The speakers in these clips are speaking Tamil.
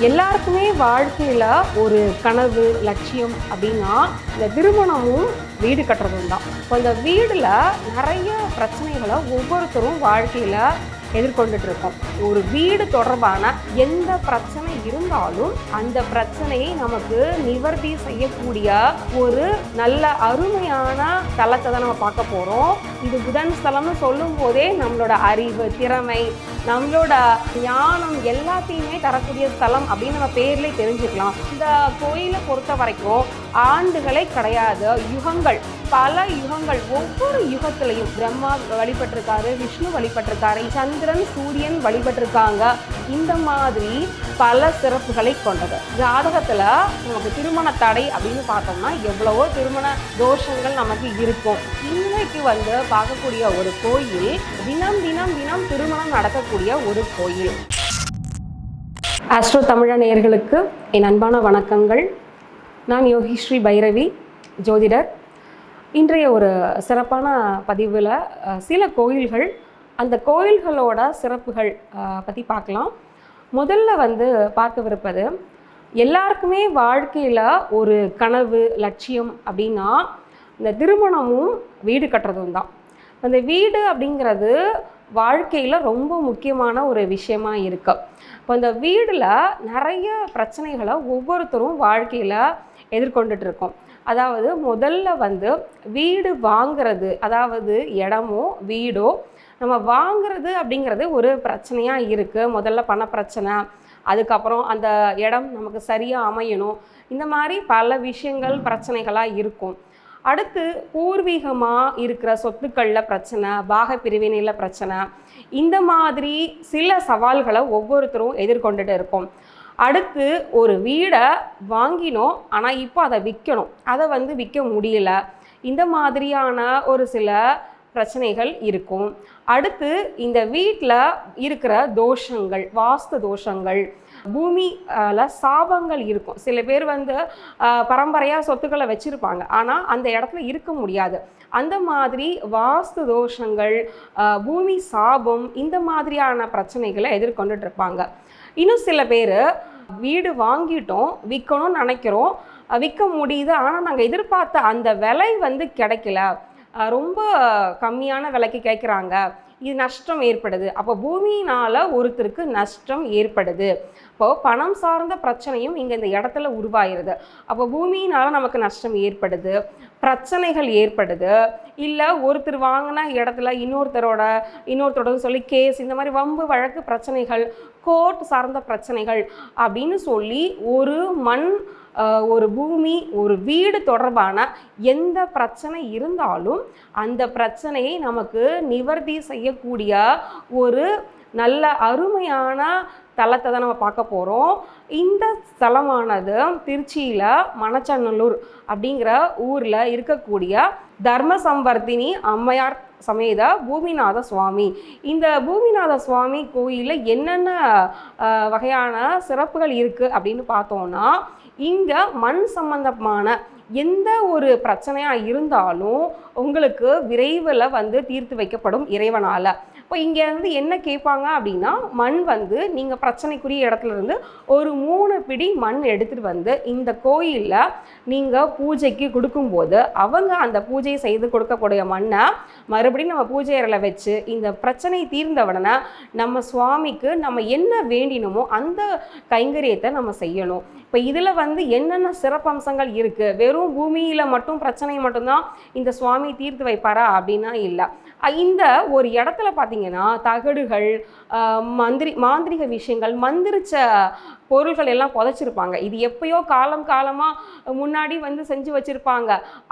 எல்லாருக்குமே வாழ்க்கையில் ஒரு கனவு லட்சியம் அப்படின்னா இந்த திருமணமும் வீடு கட்டுறதும் தான். இப்போ இந்த வீடில் நிறைய பிரச்சனைகளை ஒவ்வொருத்தரும் வாழ்க்கையில் எதிர்கொண்டுட்டு இருக்கோம் ஒரு வீடு தொடர்பான எந்த பிரச்சனை இருந்தாலும் அந்த பிரச்சனையை நமக்கு நிவர்த்தி செய்யக்கூடிய ஒரு நல்ல அருமையான தளத்தை தான் நம்ம பார்க்க போகிறோம் இது புதன் ஸ்தலம்னு சொல்லும் போதே நம்மளோட அறிவு திறமை நம்மளோட ஞானம் எல்லாத்தையுமே தரக்கூடிய ஸ்தலம் அப்படின்னு நம்ம பேர்லேயே தெரிஞ்சுக்கலாம். இந்த கோயிலை பொறுத்த வரைக்கும் ஆண்டுகளே கிடையாது. யுகங்கள் பல யுகங்கள் ஒவ்வொரு யுகத்திலையும் பிரம்மா வழிபட்டிருக்காரு விஷ்ணு வழிபட்டிருக்காரு சந்திரன் சூரியன் வழிபட்டிருக்காங்க. இந்த மாதிரி பல சிறப்புகளை கொண்டது. ஜாதகத்தில் நமக்கு திருமண தடை அப்படின்னு பார்த்தோம்னா எவ்வளவோ திருமண தோஷங்கள் நமக்கு இருக்கும். இன்னைக்கு வந்து பார்க்கக்கூடிய ஒரு கோயில் தினம் தினம் தினம் திருமணம் நடக்கக்கூடிய ஒரு கோயில். அஸ்ட்ரோ தமிழ நேர்களுக்கு என் அன்பான வணக்கங்கள். நான் யோகி ஸ்ரீ பைரவி ஜோதிடர். இன்றைய ஒரு சிறப்பான பதிவில் சில கோயில்கள் அந்த கோயில்களோட சிறப்புகள் பற்றி பார்க்கலாம். முதல்ல வந்து பார்க்கவிருப்பது எல்லாருக்குமே வாழ்க்கையில் ஒரு கனவு லட்சியம் அப்படின்னா இந்த திருமணமும் வீடு கட்டுறதும் தான். அந்த வீடு அப்படிங்கிறது வாழ்க்கையில் ரொம்ப முக்கியமான ஒரு விஷயமா இருக்குது இப்போ இந்த வீடில் நிறைய பிரச்சனைகளை ஒவ்வொருத்தரும் வாழ்க்கையில் எதிர்கொண்டுட்டு இருக்கோம் அதாவது முதல்ல வந்து வீடு வாங்கிறது அதாவது இடமோ வீடோ நம்ம வாங்கிறது அப்படிங்கிறது ஒரு பிரச்சனையாக இருக்குது முதல்ல பண பிரச்சனை அதுக்கப்புறம் அந்த இடம் நமக்கு சரியாக அமையணும். இந்த மாதிரி பல விஷயங்கள் பிரச்சனைகளாக இருக்கும். அடுத்து பூர்வீகமாக இருக்கிற சொத்துக்களில் பிரச்சனை பாக பிரிவினையில் பிரச்சனை இந்த மாதிரி சில சவால்களை ஒவ்வொருத்தரும் எதிர்கொண்டுட்டு இருக்கோம். அடுத்து ஒரு வீடை வாங்கினோம் ஆனால் இப்போ அதை விற்கணும். அதை வந்து விற்க முடியல. இந்த மாதிரியான ஒரு சில பிரச்சனைகள் இருக்கும். அடுத்து இந்த வீட்டில் இருக்கிற தோஷங்கள் வாஸ்து தோஷங்கள் பூமியில் சாபங்கள் இருக்கும். சில பேர் வந்து பரம்பரையாக சொத்துக்களை வச்சுருப்பாங்க. ஆனால் அந்த இடத்துல இருக்க முடியாது. அந்த மாதிரி வாஸ்து தோஷங்கள் பூமி சாபம் இந்த மாதிரியான பிரச்சனைகளை எதிர்கொண்டுட்டு இருப்பாங்க. இன்னும் சில பேர் வீடு வாங்கிட்டோம் விற்கணும்னு நினைக்கிறோம். விற்க முடியுது. ஆனால் நாங்கள் எதிர்பார்த்த அந்த விலை வந்து கிடைக்கல. ரொம்ப கம்மியான விலைக்கு கேட்குறாங்க இது நஷ்டம் ஏற்படுது. அப்போ பூமியினால் ஒருத்தருக்கு நஷ்டம் ஏற்படுது. அப்போ பணம் சார்ந்த பிரச்சனையும் இங்கே இந்த இடத்துல உருவாயிருது. அப்போ பூமியினால் நமக்கு நஷ்டம் ஏற்படுது பிரச்சனைகள் ஏற்படுது. இல்லை ஒருத்தர் வாங்கின இடத்துல இன்னொருத்தரோட இன்னொருத்தரோட சொல்லி கேஸ் இந்த மாதிரி வம்பு வழக்கு பிரச்சனைகள் கோர்ட் சார்ந்த பிரச்சனைகள் அப்படின்னு சொல்லி ஒரு மண் ஒரு பூமி ஒரு வீடு தொடர்பான எந்த பிரச்சனை இருந்தாலும் அந்த பிரச்சனையை நமக்கு நிவர்த்தி செய்யக்கூடிய ஒரு நல்ல அருமையான தலத்தை தான் நம்ம பார்க்க போகிறோம் இந்த ஸ்தலமானது திருச்சியில் மணச்சநல்லூர் அப்படிங்கிற ஊரில் இருக்கக்கூடிய தர்ம சம்பர்த்தினி அம்மையார் சமேத பூமிநாத சுவாமி. இந்த பூமிநாத சுவாமி கோயிலில் என்னென்ன வகையான சிறப்புகள் இருக்குது அப்படின்னு பார்த்தோன்னா இங்கே மண் சம்பந்தமான எந்த ஒரு பிரச்சனையாக இருந்தாலும் உங்களுக்கு விரைவில் வந்து தீர்த்து வைக்கப்படும் இறைவனால். இப்போ இங்கே வந்து என்ன கேட்பாங்க அப்படின்னா மண் வந்து நீங்கள் பிரச்சனைக்குரிய இடத்துல இருந்து ஒரு மூணு பிடி மண் எடுத்துகிட்டு வந்து இந்த கோயிலில் நீங்கள் பூஜைக்கு கொடுக்கும்போது அவங்க அந்த பூஜையை செய்து கொடுக்கக்கூடிய மண்ணை மறுபடியும் நம்ம பூஜை அறையில் வச்சு இந்த பிரச்சனை தீர்ந்த உடனே நம்ம சுவாமிக்கு நம்ம என்ன வேண்டினோமோ அந்த கைங்கரியத்தை நம்ம செய்யணும். இப்போ இதில் வந்து என்னென்ன சிறப்பம்சங்கள் இருக்குது வெறும் பூமியில் மட்டும் பிரச்சனை மட்டும்தான் இந்த சுவாமி தீர்த்து வைப்பாரா அப்படின்னா இல்லை. இந்த ஒரு இடத்துல பார்த்தீங்கன்னா தகடுகள் மந்திரி மாந்திரிக விஷயங்கள் மந்திரிச்ச பொருள்கள் எல்லாம் புதைச்சிருப்பாங்க. இது எப்பயோ காலம் காலமாக முன்னாடி வந்து செஞ்சு வச்சுருப்பாங்க.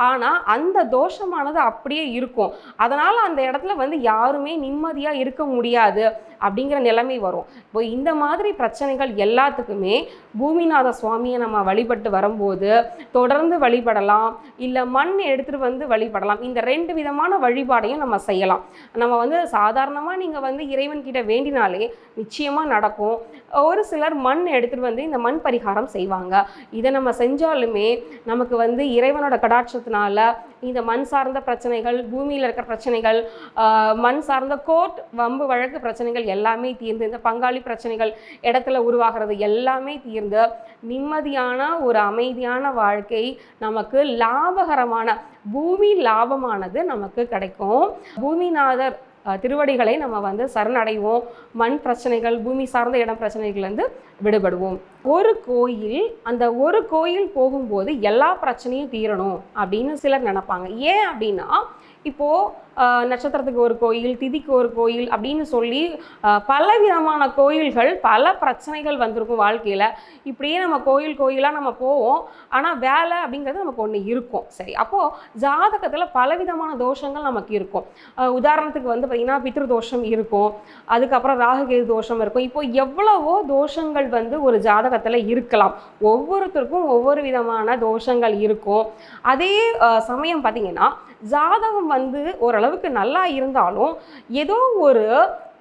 ஆனால் அந்த தோஷமானது அப்படியே இருக்கும். அதனால் அந்த இடத்துல வந்து யாருமே நிம்மதியாக இருக்க முடியாது அப்படிங்கிற நிலைமை வரும். இப்போ இந்த மாதிரி பிரச்சனைகள் எல்லாத்துக்குமே பூமிநாத சுவாமியை நம்ம வழிபட்டு வரும்போது தொடர்ந்து வழிபடலாம் இல்லை மண் எடுத்துகிட்டு வந்து வழிபடலாம். இந்த ரெண்டு விதமான வழிபாடையும் நம்ம செய்யலாம். நம்ம வந்து சாதாரணமாக நீங்கள் வந்து இறைவன்கிட்ட வேண்டினாலே நிச்சயமாக நடக்கும். ஒரு சிலர் மண் எடுத்து எடுத்துகிட்டு வந்து இந்த மண் பரிகாரம் செய்வாங்க. இதை நம்ம செஞ்சாலுமே நமக்கு வந்து இறைவனோட கடாட்சத்தினால இந்த மண் சார்ந்த பிரச்சனைகள் பூமியில் இருக்கிற பிரச்சனைகள் மண் சார்ந்த கோர்ட் வம்பு வழக்கு பிரச்சனைகள் எல்லாமே தீர்ந்து இந்த பங்காளி பிரச்சனைகள் இடத்துல உருவாகிறது எல்லாமே தீர்ந்து நிம்மதியான ஒரு அமைதியான வாழ்க்கை நமக்கு லாபகரமான பூமி லாபமானது நமக்கு கிடைக்கும். பூமிநாதர் திருவடிகளை நம்ம வந்து சரணடைவோம். மண் பிரச்சனைகள் பூமி சார்ந்த இடம் பிரச்சனைகள்லேருந்து விடுபடுவோம். ஒரு கோயில் அந்த ஒரு கோயில் போகும்போது எல்லா பிரச்சனையும் தீரணும் அப்படின்னு சிலர் நினைப்பாங்க. ஏன் அப்படின்னா இப்போது நட்சத்திரத்துக்கு ஒரு கோயில் திதிக்கு ஒரு கோயில் அப்படின்னு சொல்லி பல பலவிதமான கோயில்கள் பல பிரச்சனைகள் வந்திருக்கும் வாழ்க்கையில். இப்படியே நம்ம கோயில் கோயிலாக நம்ம போவோம். ஆனால் வேலை அப்படிங்கிறது நமக்கு ஒன்று இருக்கும். சரி அப்போது ஜாதகத்தில் பலவிதமான தோஷங்கள் நமக்கு இருக்கும். உதாரணத்துக்கு வந்து பார்த்திங்கன்னா பித்ரு தோஷம் இருக்கும். அதுக்கப்புறம் ராகுகேது தோஷம் இருக்கும். இப்போ எவ்வளவோ தோஷங்கள் வந்து ஒரு ஜாதகத்தில் இருக்கலாம். ஒவ்வொருத்தருக்கும் ஒவ்வொரு விதமான தோஷங்கள் இருக்கும். அதே சமயம் பார்த்திங்கன்னா ஜாதகம் வந்து ஓரளவுக்கு நல்லா இருந்தாலும் ஏதோ ஒரு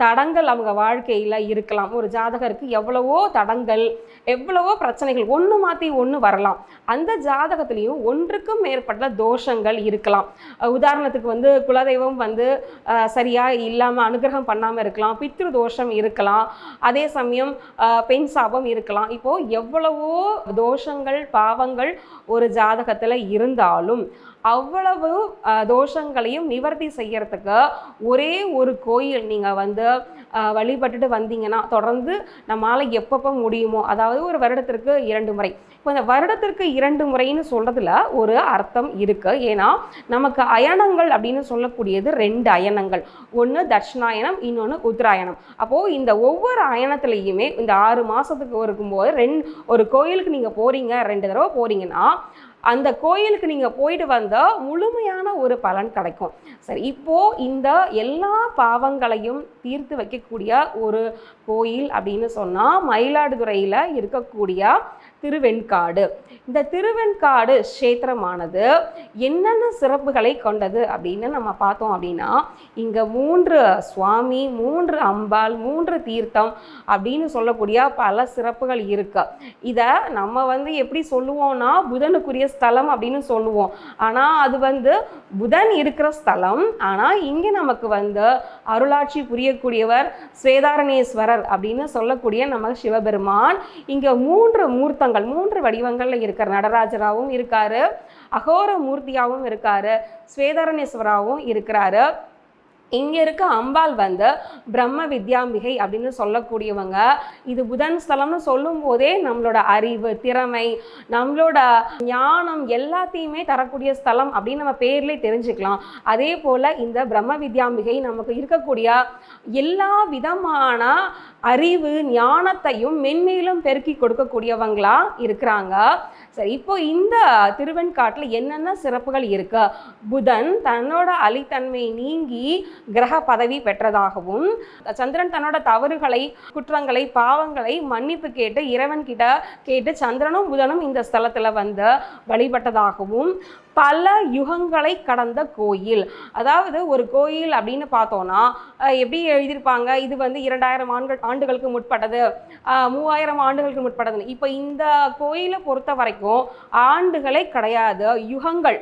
தடங்கள் அவங்க வாழ்க்கையில் இருக்கலாம். ஒரு ஜாதகருக்கு எவ்வளவோ தடங்கள் எவ்வளவோ பிரச்சனைகள் ஒன்று மாற்றி ஒன்று வரலாம். அந்த ஜாதகத்துலேயும் ஒன்றுக்கும் மேற்பட்ட தோஷங்கள் இருக்கலாம். உதாரணத்துக்கு வந்து குலதெய்வம் வந்து சரியாக இல்லாமல் அனுகிரகம் பண்ணாமல் இருக்கலாம். பித்ரு தோஷம் இருக்கலாம். அதே சமயம் பெண் சாபம் இருக்கலாம். இப்போது எவ்வளவோ தோஷங்கள் பாவங்கள் ஒரு ஜாதகத்தில் இருந்தாலும் அவ்வளவு தோஷங்களையும் நிவர்த்தி செய்யறதுக்கு ஒரே ஒரு கோயில் நீங்கள் வந்து வழிபட்டுட்டு வந்தீங்கன்னா தொடர்ந்து நம்மளால் எப்பப்போ முடியுமோ அதாவது ஒரு வருடத்திற்கு இரண்டு முறை. இப்போ இந்த வருடத்திற்கு இரண்டு முறைன்னு சொல்கிறதுல ஒரு அர்த்தம் இருக்குது ஏன்னா நமக்கு அயனங்கள் அப்படின்னு சொல்லக்கூடியது ரெண்டு அயனங்கள். ஒன்று தட்சிணாயனம் இன்னொன்று உத்தராயணம். அப்போது இந்த ஒவ்வொரு அயனத்துலேயுமே இந்த ஆறு மாதத்துக்கு இருக்கும்போது ரெண்டு ஒரு கோயிலுக்கு நீங்கள் போகிறீங்க ரெண்டு தடவை போகிறீங்கன்னா அந்த கோயிலுக்கு நீங்கள் போயிட்டு வந்தால் முழுமையான ஒரு பலன் கிடைக்கும். சரி இப்போது இந்த எல்லா பாவங்களையும் தீர்த்து வைக்கக்கூடிய ஒரு கோயில் அப்படின்னு சொன்னால் மயிலாடுதுறையில் இருக்கக்கூடிய திருவெண்காடு. இந்த திருவெண்காடு க்ஷேத்திரமானது என்னென்ன சிறப்புகளை கொண்டது அப்படின்னு நம்ம பார்த்தோம் அப்படின்னா இங்கே மூன்று சுவாமி மூன்று அம்பாள் மூன்று தீர்த்தம் அப்படின்னு சொல்லக்கூடிய பல சிறப்புகள் இருக்கு. இதை நம்ம வந்து எப்படி சொல்லுவோம்னா புதனுக்குரிய ஸ்தலம் அப்படின்னு சொல்லுவோம். ஆனால் அது வந்து புதன் இருக்கிற ஸ்தலம். ஆனால் இங்கே நமக்கு வந்து அருளாட்சி புரியக்கூடியவர் ஸ்வேதாரணேஸ்வரர் அப்படின்னு சொல்லக்கூடிய நம்ம சிவபெருமான். இங்கே மூன்று மூர்த்தங்கள் மூன்று வடிவங்களில் இருக்கிற நடராஜராகவும் இருக்காரு. அகோர மூர்த்தியாகவும் இருக்காரு. ஸ்வேதாரணேஸ்வராகவும் இருக்கிறாரு. இங்கே இருக்க அம்பாள் வந்து பிரம்ம வித்யாம்பிகை அப்படின்னு சொல்லக்கூடியவங்க. இது புதன் ஸ்தலம்னு சொல்லும் போதே நம்மளோட அறிவு திறமை நம்மளோட ஞானம் எல்லாத்தையுமே தரக்கூடிய ஸ்தலம் அப்படின்னு நம்ம பேர்லேயே தெரிஞ்சுக்கலாம். அதே போல் இந்த பிரம்ம வித்யாம்பிகை நமக்கு இருக்கக்கூடிய எல்லா விதமான அறிவு ஞானத்தையும் மென்மேலும் பெருக்கி கொடுக்கக்கூடியவங்களா இருக்கிறாங்க. சரி இப்போ இந்த திருவெண்காட்டில் என்னென்ன சிறப்புகள் இருக்கு? புதன் தன்னோட அலித்தன்மை நீங்கி கிரக பதவி பெற்றதாகவும் சந்திரன் தன்னோட தவறுகளை குற்றங்களை பாவங்களை மன்னிப்பு கேட்டு இறைவன் கிட்ட கேட்டு சந்திரனும் புதனும் இந்த ஸ்தலத்தில் வந்து வழிபட்டதாகவும் பல யுகங்களை கடந்த கோயில். அதாவது ஒரு கோயில் அப்படின்னு பார்த்தோன்னா எப்படி எழுதியிருப்பாங்க? இது வந்து இரண்டாயிரம் ஆண்டுகள் ஆண்டுகளுக்கு முற்பட்டது. மூவாயிரம் ஆண்டுகளுக்கு முற்பட்டதுன்னு. இப்போ இந்த கோயிலை பொறுத்த வரைக்கும் ஆண்டுகளே கிடையாது யுகங்கள்.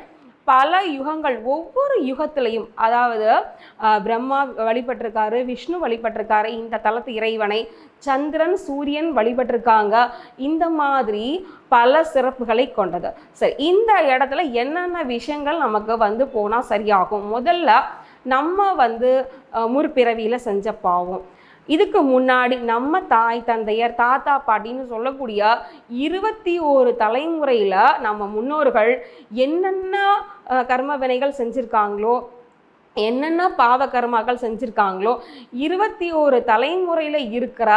பல யுகங்கள் ஒவ்வொரு யுகத்திலையும் அதாவது பிரம்மா வழிபட்டிருக்காரு விஷ்ணு வழிபட்டிருக்காரு இந்த தலத்து இறைவனை சந்திரன் சூரியன் வழிபட்டிருக்காங்க. இந்த மாதிரி பல சிறப்புகளை கொண்டது. சரி இந்த இடத்துல என்னென்ன விஷயங்கள் நமக்கு வந்து போனால் சரியாகும்? முதல்ல நம்ம வந்து முற்பிறவியில் செஞ்ச பாவம். இதுக்கு முன்னாடி நம்ம தாய் தந்தையர் தாத்தா பாட்டின்னு சொல்லக்கூடிய இருபத்தி ஒரு தலைமுறையில் நம்ம முன்னோர்கள் என்னென்ன கர்ம வினைகள் செஞ்சுருக்காங்களோ என்னென்ன பாவ கர்மாக்கள் செஞ்சுருக்காங்களோ இருபத்தி ஒரு தலைமுறையில் இருக்கிற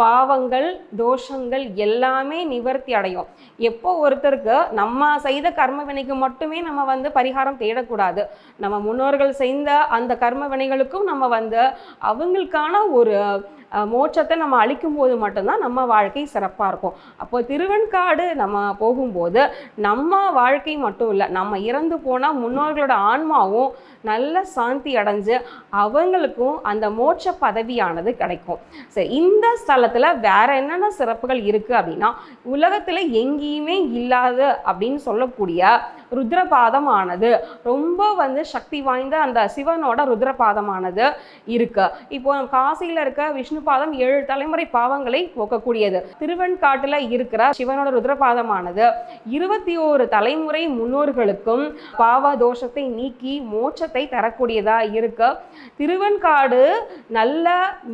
பாவங்கள் தோஷங்கள் எல்லாமே நிவர்த்தி அடையும். எப்போ ஒருத்தருக்கு நம்ம செய்த கர்ம வினைக்கு மட்டுமே நம்ம வந்து பரிகாரம் தேடக்கூடாது. நம்ம முன்னோர்கள் செய்த அந்த கர்ம வினைகளுக்கும் நம்ம வந்து அவங்களுக்கான ஒரு மோட்சத்தை நம்ம அளிக்கும் போது மட்டும்தான் நம்ம வாழ்க்கை சிறப்பாக இருக்கும். அப்போ திருவெண்காடு நம்ம போகும்போது நம்ம வாழ்க்கை மட்டும் இல்லை நம்ம இறந்து போனால் முன்னோர்களோட ஆன்மாவும் நல்ல சாந்தி அடைஞ்சு அவங்களுக்கும் அந்த மோட்ச பதவியானது கிடைக்கும். சரி இந்த ஸ்தலத்தில் வேற என்னென்ன சிறப்புகள் இருக்குது அப்படின்னா உலகத்தில் எங்கேயுமே இல்லாத அப்படின்னு சொல்லக்கூடிய ருத்ரபாதமானது. ரொம்ப வந்து சக்தி வாய்ந்த அந்த சிவனோட ருத்ரபாதமானது இருக்கு. இப்போ காசியில் இருக்க விஷ்ணு பாதம் ஏழு தலைமுறை பாவங்களை போக்கக்கூடியது. திருவெண்காட்டில் இருக்கிற சிவனோட ருத்ரபாதமானது இருபத்தி ஓரு தலைமுறை முன்னோர்களுக்கும் பாவ தோஷத்தை நீக்கி மோட்சத்தை தரக்கூடியதா இருக்கு. திருவெண்காடு நல்ல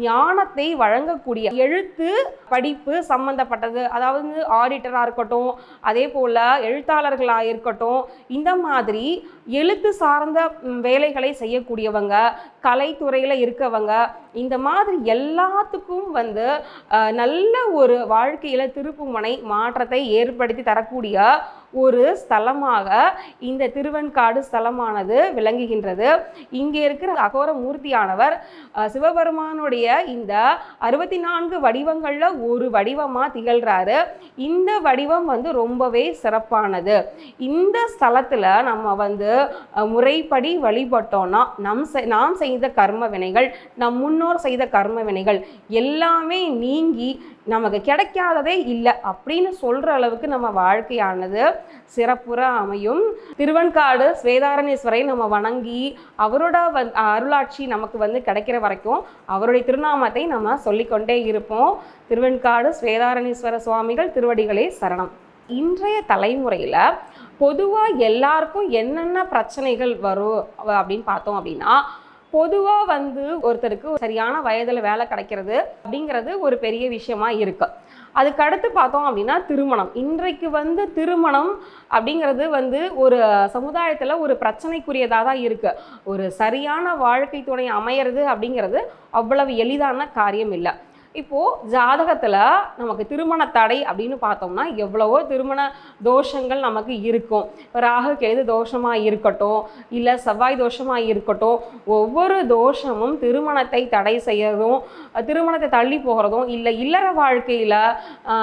ஞானத்தை வழங்கக்கூடிய எழுத்து படிப்பு சம்பந்தப்பட்டது. அதாவது ஆடிட்டராக இருக்கட்டும் அதே போல் எழுத்தாளர்களாக இருக்கட்டும் இந்த மாதிரி எழுத்து சார்ந்த வேலைகளை செய்யக்கூடியவங்க கலைத்துறையில் இருக்கவங்க இந்த மாதிரி எல்லாத்துக்கும் வந்து நல்ல ஒரு வாழ்க்கையில் திருப்புமுனை மாற்றத்தை ஏற்படுத்தி தரக்கூடிய ஒரு ஸ்தலமாக இந்த திருவெண்காடு ஸ்தலமானது விளங்குகின்றது. இங்கே இருக்கிற அகோர மூர்த்தியானவர் சிவபெருமானுடைய இந்த அறுபத்தி நான்கு வடிவங்களில் ஒரு வடிவமாக திகழ்கிறாரு இந்த வடிவம் வந்து ரொம்பவே சிறப்பானது. இந்த ஸ்தலத்தில் நம்ம வந்து முறைப்படி வழிபட்டோம்னா நம் செ- நாம் செய்த கர்ம வினைகள் நம் முன்னோர் செய்த கர்ம வினைகள் எல்லாமே நீங்கி நமக்கு கிடைக்காததே இல்லை அப்படின்னு சொல்கிற அளவுக்கு நம்ம வாழ்க்கையானது சிறப்புற அமையும். திருவெண்காடு ஸ்வேதாரணேஸ்வரை நம்ம வணங்கி அவரோட வந் அருளாட்சி நமக்கு வந்து கிடைக்கிற வரைக்கும் அவருடைய திருநாமத்தை நம்ம சொல்லிக்கொண்டே இருப்போம். திருவெண்காடு ஸ்வேதாரணேஸ்வர சுவாமிகள் திருவடிகளே சரணம். இன்றைய தலைமுறையில் பொதுவாக எல்லாருக்கும் என்னென்ன பிரச்சனைகள் வரும் அப்படின்னு பார்த்தோம் அப்படின்னா பொதுவாக வந்து ஒருத்தருக்கு சரியான வயதில் வேலை கிடைக்கிறது அப்படிங்கிறது ஒரு பெரிய விஷயமா இருக்கு. அதுக்கடுத்து பார்த்தோம் அப்படின்னா திருமணம். இன்றைக்கு வந்து திருமணம் அப்படிங்கிறது வந்து ஒரு சமுதாயத்தில் ஒரு பிரச்சனைக்குரியதாக தான் இருக்குது ஒரு சரியான வாழ்க்கை துணை அமையிறது அப்படிங்கிறது அவ்வளவு எளிதான காரியம் இல்லை. இப்போது ஜாதகத்தில் நமக்கு திருமண தடை அப்படின்னு பார்த்தோம்னா எவ்வளவோ திருமண தோஷங்கள் நமக்கு இருக்கும். ராகு கேது தோஷமாக இருக்கட்டும் இல்லை செவ்வாய் தோஷமாக இருக்கட்டும் ஒவ்வொரு தோஷமும் திருமணத்தை தடை செய்யறதும் திருமணத்தை தள்ளி போகிறதும் இல்லை இல்லற வாழ்க்கையில்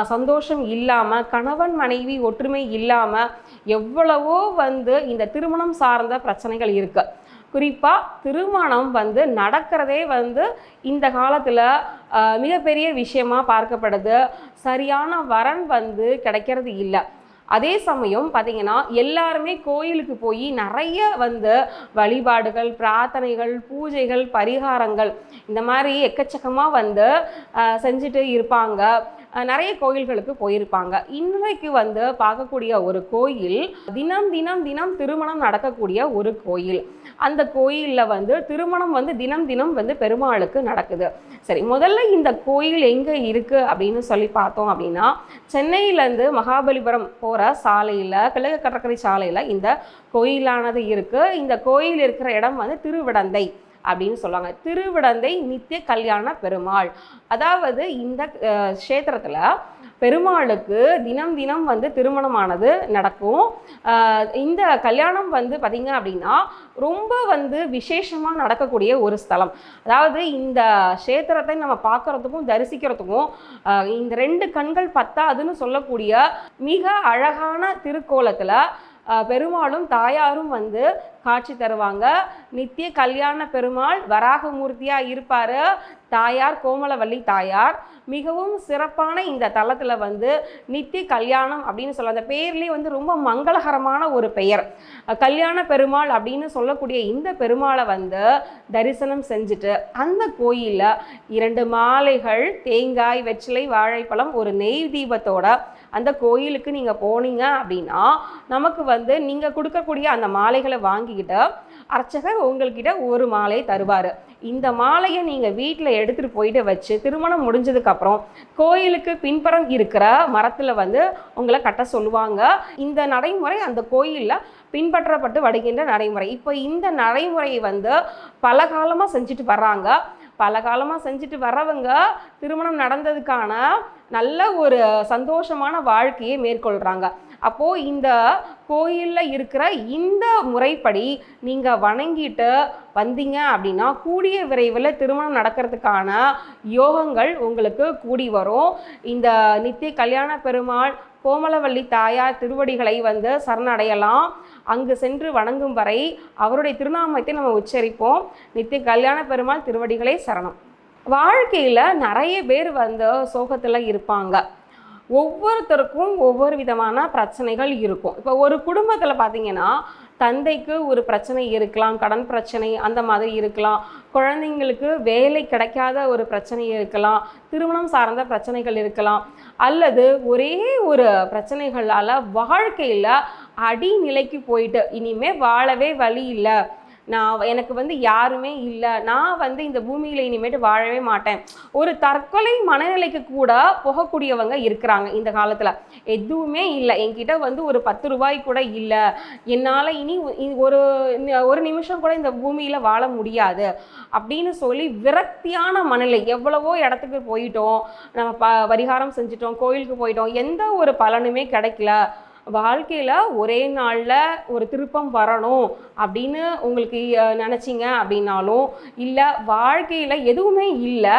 சந்தோஷம் இல்லாமல் கணவன் மனைவி ஒற்றுமை இல்லாமல் எவ்வளவோ வந்து இந்த திருமணம் சார்ந்த பிரச்சனைகள் இருக்குது குறிப்பாக திருமணம் வந்து நடக்கிறதே வந்து இந்த காலத்தில் மிகப்பெரிய விஷயமா பார்க்கப்படுது. சரியான வரன் வந்து கிடைக்கிறது இல்லை. அதே சமயம் பார்த்திங்கன்னா எல்லாருமே கோயிலுக்கு போய் நிறைய வந்து வழிபாடுகள் பிரார்த்தனைகள் பூஜைகள் பரிகாரங்கள் இந்த மாதிரி எக்கச்சக்கமாக வந்து செஞ்சுட்டு இருப்பாங்க. நிறைய கோயில்களுக்கு போயிருப்பாங்க. இன்றைக்கு வந்து பார்க்கக்கூடிய ஒரு கோயில் தினம் தினம் தினம் திருமணம் நடக்கக்கூடிய ஒரு கோயில். அந்த கோயிலில் வந்து திருமணம் வந்து தினம் தினம் வந்து பெருமாளுக்கு நடக்குது. சரி முதல்ல இந்த கோயில் எங்கே இருக்குது அப்படின்னு சொல்லி பார்த்தோம் அப்படின்னா சென்னையிலேருந்து மகாபலிபுரம் போகிற சாலையில் கிழக்கு கடற்கரை சாலையில் இந்த கோயிலானது இருக்குது இந்த கோயில் இருக்கிற இடம் வந்து திருவிடந்தை. அப்படின்னு சொல்லுவாங்க. திருவிடந்தை நித்திய கல்யாண பெருமாள். அதாவது இந்த க்ஷேத்திரத்தில் பெருமாளுக்கு தினம் தினம் வந்து திருமணமானது நடக்கும். இந்த கல்யாணம் வந்து பார்த்திங்க அப்படின்னா ரொம்ப வந்து விசேஷமாக நடக்கக்கூடிய ஒரு ஸ்தலம். அதாவது இந்த க்ஷேத்திரத்தை நம்ம பார்க்குறதுக்கும் தரிசிக்கிறதுக்கும் இந்த ரெண்டு கண்கள் பத்தாதுன்னு சொல்லக்கூடிய மிக அழகான திருக்கோலத்தில் பெருமாளும் தாயாரும் வந்து காட்சி தருவாங்க. நித்திய கல்யாண பெருமாள் வராகமூர்த்தியாக இருப்பார். தாயார் கோமலவள்ளி தாயார். மிகவும் சிறப்பான இந்த தலத்தில் வந்து நித்திய கல்யாணம் அப்படின்னு சொல்ல அந்த பேர்லேயே வந்து ரொம்ப மங்களகரமான ஒரு பெயர். கல்யாண பெருமாள் அப்படின்னு சொல்லக்கூடிய இந்த பெருமாளை வந்து தரிசனம் செஞ்சுட்டு அந்த கோயிலில் இரண்டு மாலைகள் தேங்காய் வெற்றிலை வாழைப்பழம் ஒரு நெய் தீபத்தோட அந்த கோயிலுக்கு நீங்கள் போனீங்க அப்படின்னா நமக்கு வந்து நீங்கள் கொடுக்கக்கூடிய அந்த மாலைகளை வாங்கிக்கிட்டு அர்ச்சகர் உங்கள்கிட்ட ஒரு மாலையை தருவார். இந்த மாலையை நீங்கள் வீட்டில் எடுத்துகிட்டு போயிட்டு வச்சு திருமணம் முடிஞ்சதுக்கப்புறம் கோயிலுக்கு பின்புறம் இருக்கிற மரத்தில் வந்து உங்களை கட்ட சொல்லுவாங்க. இந்த நடைமுறை அந்த கோயிலில் பின்பற்றப்பட்டு வருகின்ற நடைமுறை. இப்போ இந்த நடைமுறையை வந்து பல காலமாக செஞ்சுட்டு வர்றாங்க. பல காலமாக செஞ்சுட்டு வர்றவங்க திருமணம் நடந்ததுக்கான நல்ல ஒரு சந்தோஷமான வாழ்க்கையை மேற்கொள்கிறாங்க அப்போது இந்த கோயிலில் இருக்கிற இந்த முறைப்படி நீங்கள் வணங்கிட்டு வந்தீங்க அப்படின்னா கூடிய விரைவில் திருமணம் நடக்கிறதுக்கான யோகங்கள் உங்களுக்கு கூடி வரும். இந்த நித்திய கல்யாண பெருமாள் கோமலவள்ளி தாயார் திருவடிகளை வந்து சரணடையலாம். அங்கு சென்று வணங்கும் வரை அவருடைய திருநாமத்தை நம்ம உச்சரிப்போம். நித்திய கல்யாண பெருமாள் திருவடிகளை சரணம். வாழ்க்கையில் நிறைய பேர் வந்து சோகத்தில் இருப்பாங்க. ஒவ்வொருத்தருக்கும் ஒவ்வொரு விதமான பிரச்சனைகள் இருக்கும். இப்போ ஒரு குடும்பத்தில் பார்த்தீங்கன்னா தந்தைக்கு ஒரு பிரச்சனை இருக்கலாம் கடன் பிரச்சனை அந்த மாதிரி இருக்கலாம். குழந்தைங்களுக்கு வேலை கிடைக்காத ஒரு பிரச்சனை இருக்கலாம் திருமணம் சார்ந்த பிரச்சனைகள் இருக்கலாம். அல்லது ஒரே ஒரு பிரச்சனைகளால் வாழ்க்கையில் அடிநிலைக்கு போயிட்டு இனிமேல் வாழவே வழி இல்லை. நான் எனக்கு வந்து யாருமே இல்லை. நான் வந்து இந்த பூமியில் இனிமேட்டு வாழவே மாட்டேன். ஒரு தற்கொலை மனநிலைக்கு கூட போகக்கூடியவங்க இருக்கிறாங்க இந்த காலத்தில். எதுவுமே இல்லை. என்கிட்ட வந்து ஒரு பத்து ரூபாய் கூட இல்லை. என்னால் இனி ஒரு ஒரு நிமிஷம் கூட இந்த பூமியில் வாழ முடியாது. அப்படின்னு சொல்லி விரக்தியான மனநிலை. எவ்வளவோ இடத்துக்கு போயிட்டோம். நம்ம ப பரிகாரம் செஞ்சிட்டோம். கோயிலுக்கு போயிட்டோம். எந்த ஒரு பலனுமே கிடைக்கல. வாழ்க்கையில் ஒரே நாளில் ஒரு திருப்பம் வரணும் அப்படின்னு உங்களுக்கு நினச்சிங்க அப்படின்னாலும் இல்லை வாழ்க்கையில் எதுவுமே இல்லை.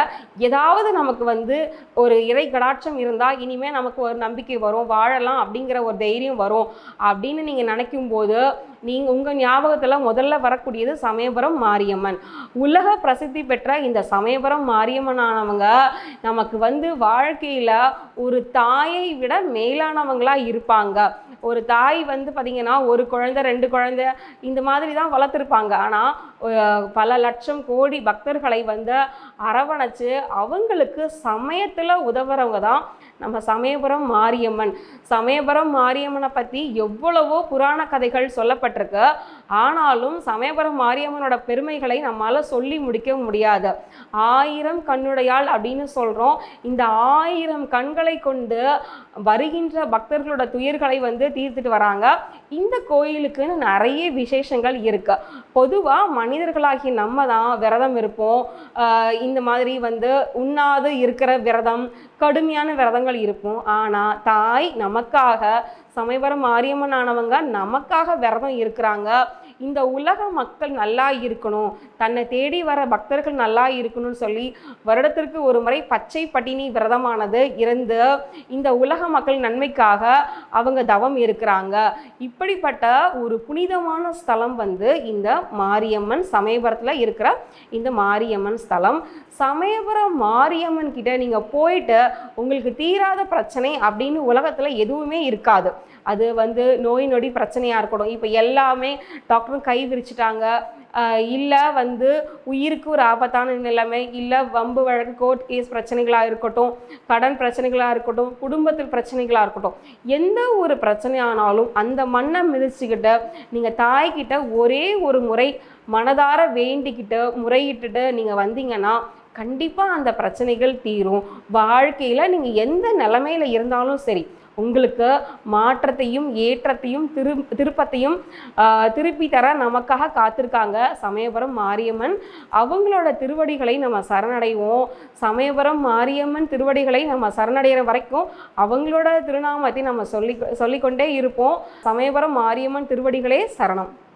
ஏதாவது நமக்கு வந்து ஒரு இறை கடாட்சம் இருந்தால் இனிமேல் நமக்கு ஒரு நம்பிக்கை வரும் வாழலாம் அப்படிங்கிற ஒரு தைரியம் வரும் அப்படின்னு நீங்கள் நினைக்கும் போது நீங்கள் உங்கள் ஞாபகத்தில் முதல்ல வரக்கூடியது சமயபுரம் மாரியம்மன். உலக பிரசித்தி பெற்ற இந்த சமயபுரம் மாரியம்மன் ஆனவங்க நமக்கு வந்து வாழ்க்கையில் ஒரு தாயை விட மேலானவங்களாக இருப்பாங்க. ஒரு தாய் வந்து பார்த்திங்கன்னா ஒரு குழந்தை ரெண்டு குழந்தை இந்த மாதிரி தான் வளர்த்துருப்பாங்க. ஆனால் பல லட்சம் கோடி பக்தர்களை வந்து அரவணைச்சு அவங்களுக்கு சமயத்தில் உதவுறவங்க தான் நம்ம சமயபுரம் மாரியம்மன். சமயபுரம் மாரியம்மனை பற்றி எவ்வளவோ புராண கதைகள் சொல்லப்பட்டிருக்கு. ஆனாலும் சமயபுரம் மாரியம்மனோட பெருமைகளை நம்மால் சொல்லி முடிக்க முடியாது. ஆயிரம் கண்ணுடையாள் அப்படின்னு சொல்கிறோம் இந்த ஆயிரம் கண்களை கொண்டு வருகின்ற பக்தர்களோட துயர்களை வந்து தீர்த்துட்டு வராங்க. இந்த கோயிலுக்குன்னு நிறைய விசேஷங்கள் இருக்கு. பொதுவாக மனிதர்களாகிய நம்ம தான் விரதம் இருப்போம். இந்த மாதிரி வந்து உண்ணாது இருக்கிற விரதம் கடுமையான விரதங்கள் இருப்போம் ஆனால் தாய் நமக்காக சமயபுரம் மாரியம்மன் ஆனவங்க நமக்காக விரதம் இருக்கிறாங்க. இந்த உலக மக்கள் நல்லா இருக்கணும். தன்னை தேடி வர பக்தர்கள் நல்லா இருக்கணும்னு சொல்லி வருடத்திற்கு ஒரு முறை பச்சை பட்டினி விரதமானது இருந்து இந்த உலக மக்கள் நன்மைக்காக அவங்க தவம் இருக்கிறாங்க. இப்படிப்பட்ட ஒரு புனிதமான ஸ்தலம் வந்து இந்த மாரியம்மன் சமயபுரத்தில் இருக்கிற இந்த மாரியம்மன் ஸ்தலம். சமயபுரம் மாரியம்மன் கிட்ட நீங்கள் போயிட்டு உங்களுக்கு தீராத பிரச்சனை அப்படின்னு உலகத்தில் எதுவுமே இருக்காது. அது வந்து நோய் நொடி பிரச்சனையாக இருக்கட்டும். இப்போ எல்லாமே டாக்டரும் கை விரிச்சிட்டாங்க. இல்லை வந்து உயிருக்கு ஒரு ஆபத்தான நிலைமை இல்லை வம்பு வழக்கு கோர்ட் கேஸ் பிரச்சனைகளாக இருக்கட்டும் கடன் பிரச்சனைகளாக இருக்கட்டும் குடும்பத்தில் பிரச்சனைகளாக இருக்கட்டும். எந்த ஒரு பிரச்சனையானாலும் அந்த மண்ணை மிதிச்சுக்கிட்ட நீங்கள் தாய்கிட்ட ஒரே ஒரு முறை மனதார வேண்டிக்கிட்டு முறையிட்டுட்டு நீங்கள் வந்தீங்கன்னா கண்டிப்பாக அந்த பிரச்சனைகள் தீரும். வாழ்க்கையில் நீங்கள் எந்த நிலமையில இருந்தாலும் சரி உங்களுக்கு மாற்றத்தையும் ஏற்றத்தையும் திரு திருப்பத்தையும் திருப்பி தர நமக்காக காத்திருக்காங்க சமயபுரம் மாரியம்மன். அவங்களோட திருவடிகளை நம்ம சரணடைவோம். சமயபுரம் மாரியம்மன் திருவடிகளை நம்ம சரணடைகிற வரைக்கும் அவங்களோட திருநாமத்தை நம்ம சொல்லி சொல்லிக்கொண்டே இருப்போம். சமயபுரம் மாரியம்மன் திருவடிகளே சரணம்.